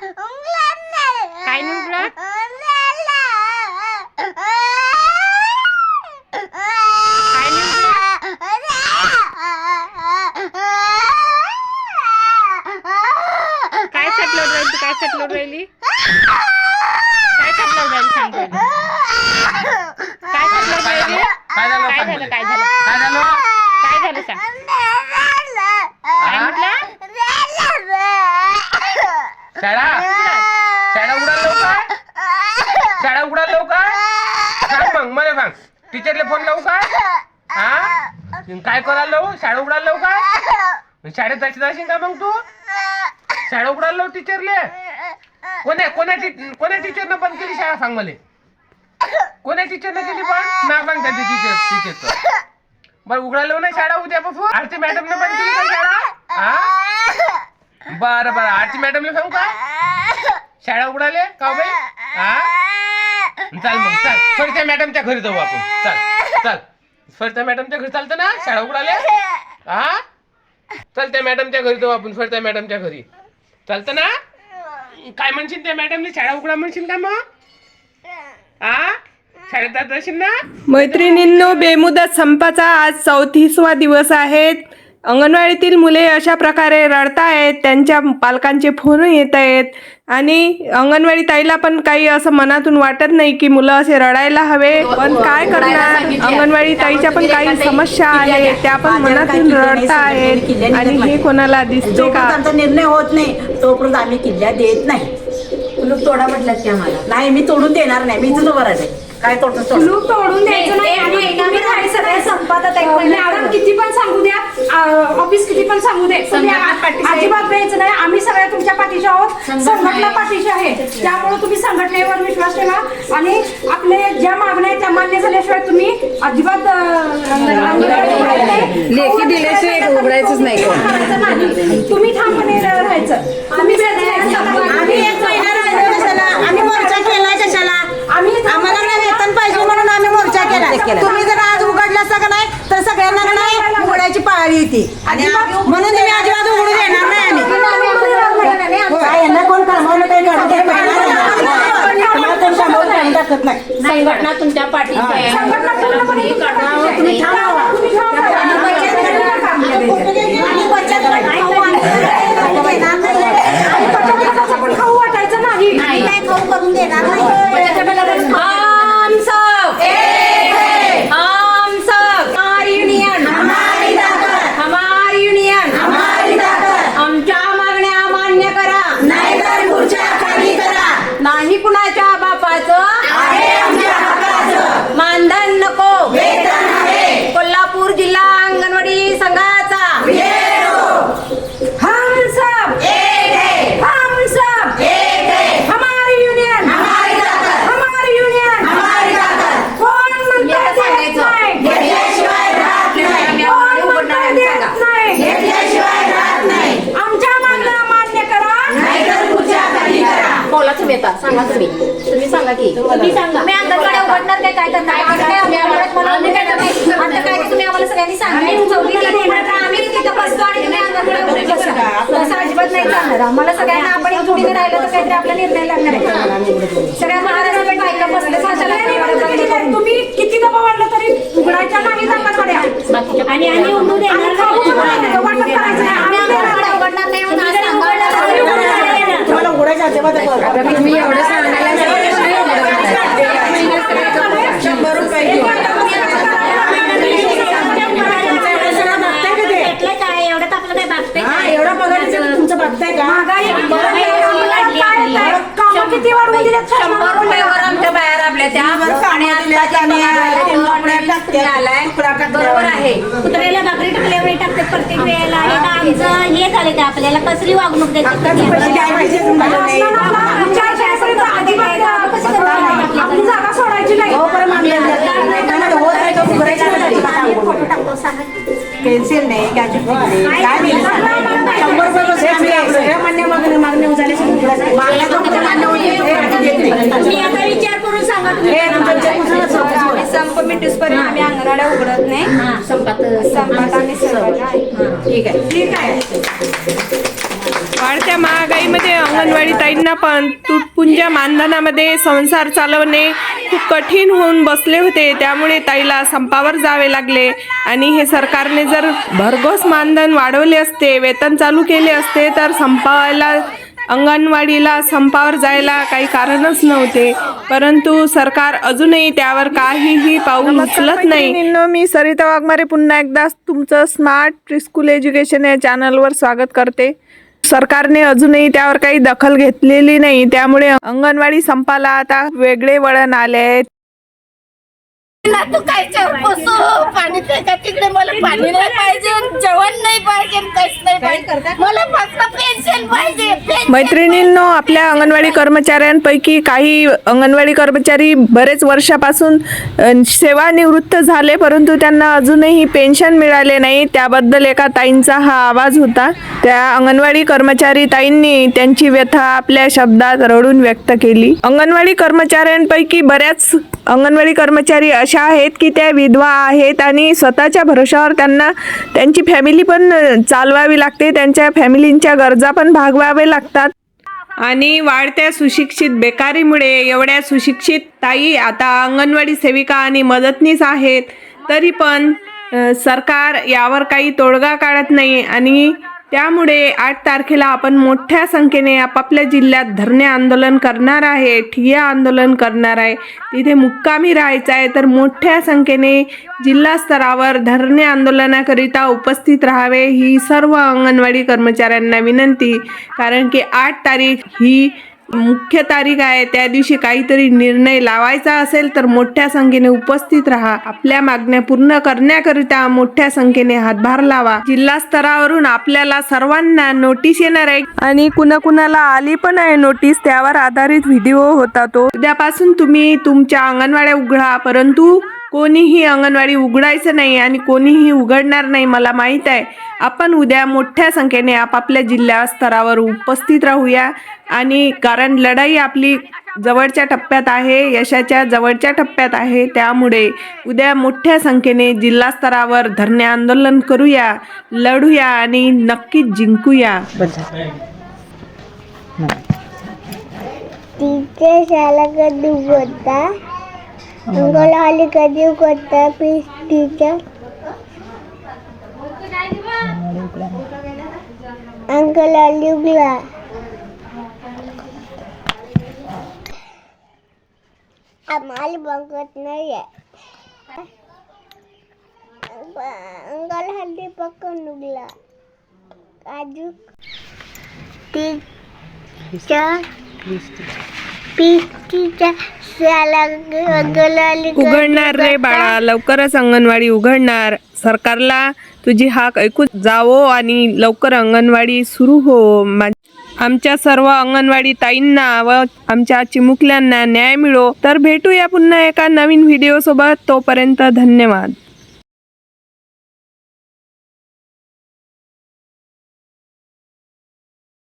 काय नाही काय सटलवून राहिली काय सटलवून राहिली? काय सटलवून राहिली सांग. काय सटलवून राहिली. काय झालं? काय झालं काय झालं सांग काय म्हटलं शाळा शाळा उडाल लवकर शाळा उडाल लवकर सांग मग मला सांग फोन लावू का? हा? काय करायला लावू? शाळा उडाल लवकर शाळेत जायचं जाशील का मग तू? शाळा उघडायला लावू टीचरले कोण्या कोण्या कोण्या टीचरनं बंद केली शाळा सांग मला? कोण्या टीचरनं केली पण? नाव सांग त्या टीचर टीचरचं बरं उघडायला ना शाळा उद्यापासून आरती मॅडमने बंद केली का शाळा? हा? बरं बरं. आरती मॅडमला सांगू का? शाळा उघडाले का हो बाई? हा? चाल मग चाल. सरिता मॅडमच्या घरी जाऊ आपण. चल चल. सरिता मॅडमच्या घरी चालतं ना? शाळा उघडाले हा चल त्या मॅडमच्या घरी जाऊ आपण सरिता मॅडमच्या घरी. चालतं ना? काय म्हणशील त्या मॅडमने? शाळा उघडा म्हणशील का मग? हा शाळेत जात असेल ना? मैत्रिणींनो बेमुदत संपाचा आज चौतीसवा दिवस आहे अंगणवाडीतील मुले अशा प्रकारे रडतायत त्यांच्या पालकांचे फोन येत आहेत आणि अंगणवाडी ताईला पण काही असं मनातून वाटत नाही की मुलं असे रडायला हवे. पण काय करणार? अंगणवाडी ताईच्या पण काही समस्या आहेत त्या पण मनातून रडता आहेत आणि हे कोणाला दिसते का? निर्णय होत नाही तोपर्यंत आम्ही किल्ल्या देत नाही. तोडा म्हटलं की आम्हाला? नाही मी तोडून देणार नाही. मी उभं राहते. काय तोडतो तोड कुलूप तोडून द्यायचं नाही आणि तुम्ही काय सगळ्या संपादक आहेत. मॅडम किती पण सांगू द्या आ, ऑफिस किती पण सांगू दे. तुम्ही आ- अजिबात द्यायचं नाही. आम्ही सगळ्या तुमच्या पाठीशी आहोत. संघटना पाठीशी आहे. त्यामुळे तुम्ही संघटनेवर विश्वास ठेवा. आणि आपले ज्या मागण्या आहेत त्या मान्य झाल्याशिवाय तुम्ही अजिबात अ, उघडायचं नाही. लेखी दिल्याशिवाय उघडायचंच नाही. तुम्ही ठामपणे राहायचं. आम्ही आम्ही एक महिना राहिलो कशाला? आम्ही मोर्चा केलाय कशाला? आम्ही आम्हाला नाही वेतन पाहिजे म्हणून आम्ही मोर्चा केला तुम्ही जर आज उघडला का नाही तर सगळ्यांना का नाही पाळी येते आणि म्हणून तुम्ही अजिबात उघडू देणार नाही आम्ही. काय यांना कोण कामावलं काही तुम्हाला नाही. संघटना तुमच्या पाठीशी आहे. संघटना पूर्णपणे. तुम्ही थांबवा. तुम्ही थांबवा. आम्ही बचत गट खाऊ आणणार आणि पटकन पण खाऊ वाटायचं नाही नाही काय खाऊ करून देणार नाही हम सब हम सब हमारी युनियन हमारी ताकद हमारी युनियन हमारी ताकद आमच्या मागण्या मान्य करा नाही तर खुर्च्या खाली करा नाही कुणाच्या बापाचं आहे आमच्या हक्काचं मानधन नको वेतन आहे कोल्हापूर जिल्हा अंगणवाडी संघाचा हम सब एक है हम सब एक है हमारी युनियन हमारी ताकद हमारी युनियन हमारी ताकद कोण म्हणतं हे देत सांगायचं. नाही घेतल्याशिवाय राहत नाही कोण म्हणतं देत नाही घेतल्याशिवाय राहत नाही आमच्या मागण्या मान्य करा नाही तर खुर्च्या खाली करा बोला तुम्ही आता सांगा तुम्ही. तुम्ही सांगा की. तुम्ही सांगा. मी अंगणवाडी उघडणार काय? काय करणार? काय करणार? आम्ही अंगणवाडीत मला आम्ही काय करणार? आता काय ते तुम्ही आम्हाला सगळ्यांनी सांगितलं चौघी देणार. तर आम्ही तिथं बसतो आणि तुम्ही अंगणवाडी उघडत बसा. असं अजिबात नाही चालणार. आम्हाला सगळ्यांना आपण एक जोडीने राहिलं तर काहीतरी आपला निर्णय लागणार आहे. सगळ्या महाराष्ट्रात बायका बसल्या सगळ्यांनी भाषाला बंद केली आहे. तुम्ही किती वाढलं तरी उघडायच्या नाही अंगणवाड्या आणि उघडू. आम्ही देणार नाही. उघडणार नाही म्हणून आज सांगा. तुम्हाला एवढं सांगायला शंभर रुपये हा? एवढा पगार तुमचं बघताय का? किती वाढवून शंभर रुपयावर आमच्या बाहेर आपल्या त्या बरोबर आहे. कुत्र्याला भाकरी टाकल्या वेळी टाकतात प्रत्येक वेळेला. हे आमचं हे झालं का आपल्याला कसली वागणूक देतात पैसे काय पाहिजे तुम्हाला नाही. आपली जागा सोडायची नाही हो, बरं मागणी आहे. त्यामध्ये होत नाही तर उघडायचं नाही. फोटो टाकतो सांगा पेन्सिल नाही गॅजेट नाही काय दिलं शंभर रुपये सगळ्या मान्य. मागण्या कुठे मान्य होईल ते आम्ही नाही. हे संप आम्ही अंगणवाड्या उघडत संपात संपात आम्ही ठीक आहे ठीक आहे वाढत्या महागाईमध्ये अंगणवाडी ताईंना पण तुटपुंजा मानधनामध्ये संसार चालवणे खूप कठीण होऊन बसले होते. त्यामुळे ताईला संपावर जावे लागले. आणि हे सरकारने जर भरघोस मानधन वाढवले असते वेतन चालू केले असते तर संपावायला अंगणवाडीला संपावर जायला काही कारणच नव्हते. परंतु सरकार अजूनही त्यावर काहीही पाऊल उचलत नाही. मी सरिता वाघमारे पुन्हा एकदा तुमचं स्मार्ट प्रिस्कूल एज्युकेशन या चॅनलवर स्वागत करते. सरकारने अजूनही त्यावर काही दखल घेतलेली नाही. त्यामुळे अंगणवाडी संपाला आता वेगळे वळण आले आहेत. तू काय बसू? पाणी का तिकडे? मला पाणी नाही पाहिजे. जेवण नाही पाहिजे काहीच नाही पाहिजे. मला फक्त पेन्शन पाहिजे. पेन्शन मैत्रिणींनो आपल्या अंगणवाडी कर्मचाऱ्यांपैकी काही अंगणवाडी कर्मचारी बरेच वर्षापासून सेवानिवृत्त झाले परंतु त्यांना अजूनही पेन्शन मिळाले नाही. त्याबद्दल एका ताईंचा हा आवाज होता. त्या अंगणवाडी कर्मचारी ताईंनी त्यांची व्यथा आपल्या शब्दात रडून व्यक्त केली. अंगणवाडी कर्मचाऱ्यांपैकी बऱ्याच अंगणवाडी कर्मचारी अशा आहेत की त्या विधवा आहेत आणि स्वतःच्या भरोशावर त्यांना त्यांची फॅमिली पण चालवावी लागते त्यांच्या फॅमिलींच्या गरजा पण भागवावे लागतात. आणि वाढत्या सुशिक्षित बेकारीमुळे एवढ्या सुशिक्षित ताई आता अंगणवाडी सेविका आणि मदतनीस आहेत. तरी पण सरकार यावर काही तोडगा काढत नाही आणि त्यामुळे आठ तारखेला आपण मोठ्या संख्येने आपापल्या जिल्ह्यात धरणे आंदोलन करणार आहे ठिय्या आंदोलन करणार आहे. तिथे मुक्कामी राहायचं आहे तर मोठ्या संख्येने जिल्हा स्तरावर धरणे आंदोलनाकरिता उपस्थित राहावे ही सर्व अंगणवाडी कर्मचाऱ्यांना विनंती. कारण की आठ तारीख ही मुख्य तारीख आहे. त्या दिवशी काहीतरी निर्णय लावायचा असेल तर मोठ्या संख्येने उपस्थित राहा. आपल्या मागण्या पूर्ण करण्याकरिता मोठ्या संख्येने हातभार लावा. जिल्हा स्तरावरून आपल्याला सर्वांना नोटीस येणार आहे. आणि कुणा कुणाला आली पण आहे नोटीस त्यावर आधारित व्हिडिओ होता तो. उद्यापासून तुम्ही तुमच्या अंगणवाड्या उघडा. परंतु कोणीही अंगणवाडी उघडायचं नाही आणि कोणीही उघडणार नाही मला माहीत आहे. आपण उद्या मोठ्या संख्येने आपापल्या जिल्हा स्तरावर उपस्थित राहूया. आणि कारण लढाई आपली जवळच्या टप्प्यात आहे यशाच्या जवळच्या टप्प्यात आहे. त्यामुळे उद्या मोठ्या संख्येने जिल्हा स्तरावर धरणे आंदोलन करूया लढूया आणि नक्कीच जिंकूया. टीचर शाळा कधी बोलता अंगणवाडी कधी करता पिस्तीच्या टीचर अंगणवाडी उघडा आम्हाला बघत नाही अंगणवाडी पकडून उगला. काजू? टीचर उघडणार रे बाळा लवकरच अंगणवाडी उघडणार. सरकारला तुझी हाक ऐकू जावो आणि लवकर अंगणवाडी सुरू हो. आमच्या सर्व अंगणवाडी ताईंना व आमच्या चिमुकल्यांना न्याय मिळो. तर भेटूया पुन्हा एका नवीन व्हिडिओ सोबत. तोपर्यंत धन्यवाद.